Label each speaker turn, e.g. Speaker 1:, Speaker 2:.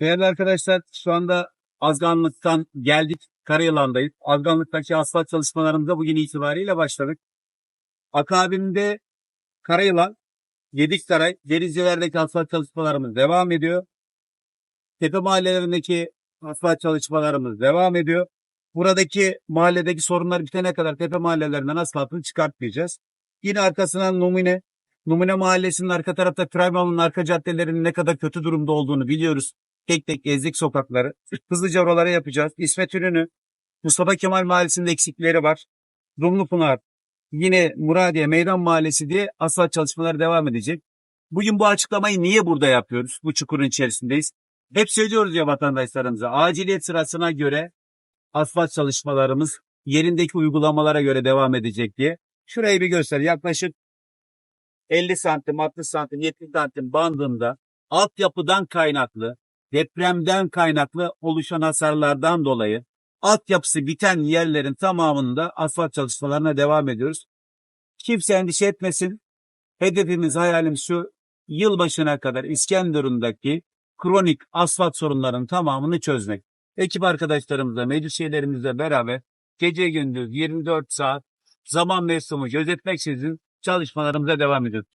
Speaker 1: Değerli arkadaşlar şu anda Azganlık'tan geldik. Karayılan'dayız. Azganlık'taki asfalt çalışmalarımıza bugün itibariyle başladık. Akabinde Karayılan, Gediksaray, Denizliler'deki asfalt çalışmalarımız devam ediyor. Tepe mahallelerindeki asfalt çalışmalarımız devam ediyor. Buradaki mahalledeki sorunlar bitene kadar tepe mahallelerinden asfaltını çıkartmayacağız. Yine arkasından numune, numune mahallesinin arka tarafta Trabzon'un arka caddelerinin ne kadar kötü durumda olduğunu biliyoruz. Tek tek gezdik sokakları. Hızlıca oralara yapacağız. İsmet Ünlü, Mustafa Kemal Mahallesi'nde eksikleri var. Dumlupınar, yine Muradiye Meydan Mahallesi diye asfalt çalışmaları devam edecek. Bugün bu açıklamayı niye burada yapıyoruz? Bu çukurun içerisindeyiz. Hep söylüyoruz ya vatandaşlarımıza. Aciliyet sırasına göre asfalt çalışmalarımız yerindeki uygulamalara göre devam edecek diye. Şurayı bir göster. Yaklaşık 50 santim, 60 santim, 70 santim bandında altyapıdan kaynaklı, depremden kaynaklı oluşan hasarlardan dolayı altyapısı biten yerlerin tamamında asfalt çalışmalarına devam ediyoruz. Kimse endişe etmesin. Hedefimiz, hayalimiz şu yılbaşına kadar İskenderun'daki kronik asfalt sorunlarının tamamını çözmek. Ekip arkadaşlarımızla, meclis beraber gece gündüz 24 saat zaman mevsimi gözetmeksizin çalışmalarımıza devam ediyoruz.